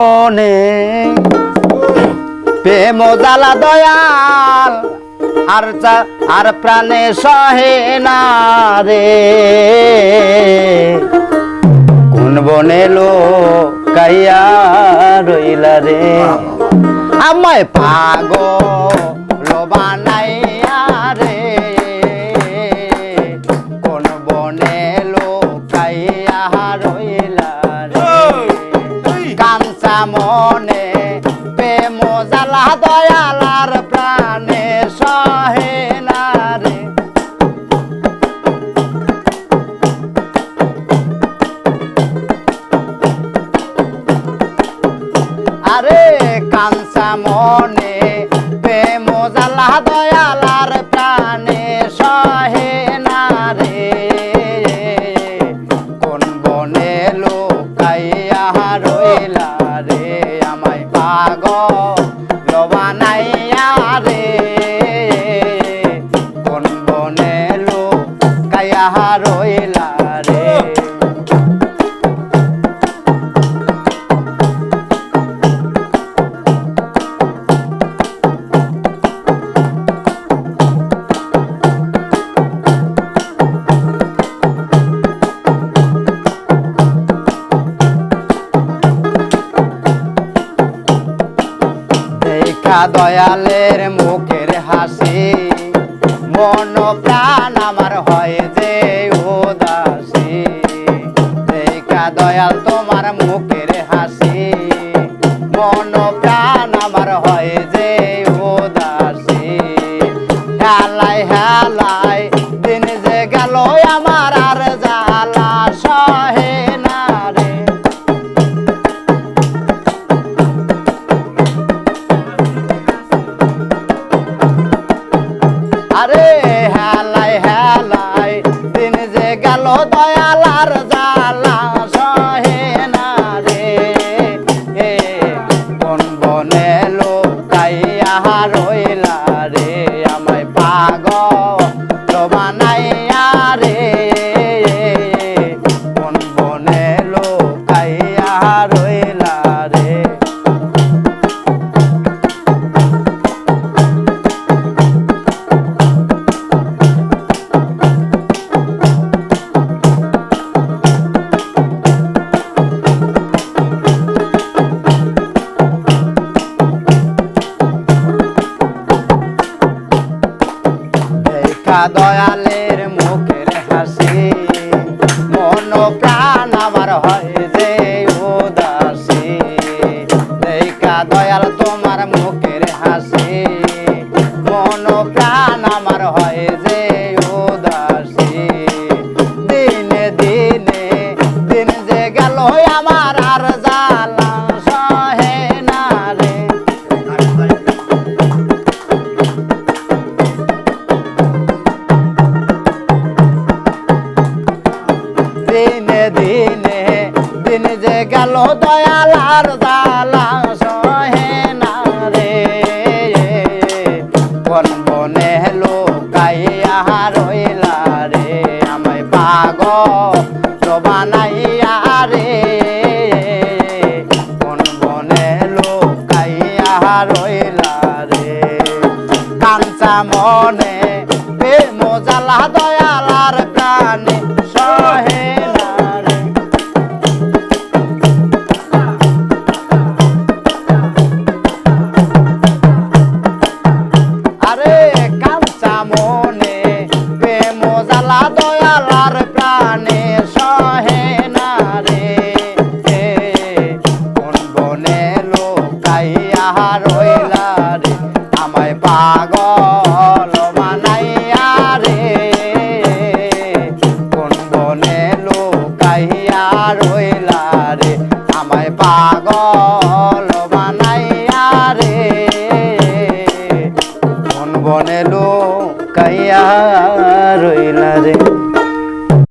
মনে প্রেম জ্বালা দয়াল, আর আর প্রাণে সহে না রে। কোন বনে লো কাইয়া রইলা রে। আমায় রে। কোন বনে লো কাইয়া রইলা মনে প্রেম জ্বালা দয়ালার প্রাণে সহে না আরে কাঞ্চা মনে প্রেম জ্বালা দয়ালার আমায় দয়ালের মুখের হাসি। মন প্রাণ আমার হয় যে উদাসী। দেখা দয়াল তোমার মুখের হাসি। মন প্রাণ আমার হয় যে উদাসী। হেলাই হেলাই দিন যে গেল আমার আর জ্বালা আরে হেলাই হেলাই, দিন যে গেল দয়ালার জালা সহে না রে। এ কোন বনে লোকাইয়া রইলা রে, আমায় পাগল বানাইয়া রে কোন বনে লোকাইয়া রইলা দেখা দয়ালের মুখের হাসি। মন প্রাণ আমার হয় যে উদাসী। দেখা দয়াল তোমার মুখের হাসি। মন প্রাণ গেল দয়ালার জালা সহে না রে। কোন বনে লোকাইয়া রইলা রে। আমায় পাগল বানাইয়া রে। কোন বনে লোকাইয়া রইলা রে। কাঞ্চা মনে প্রেম জ্বালা দয়ালার কাঞ্চা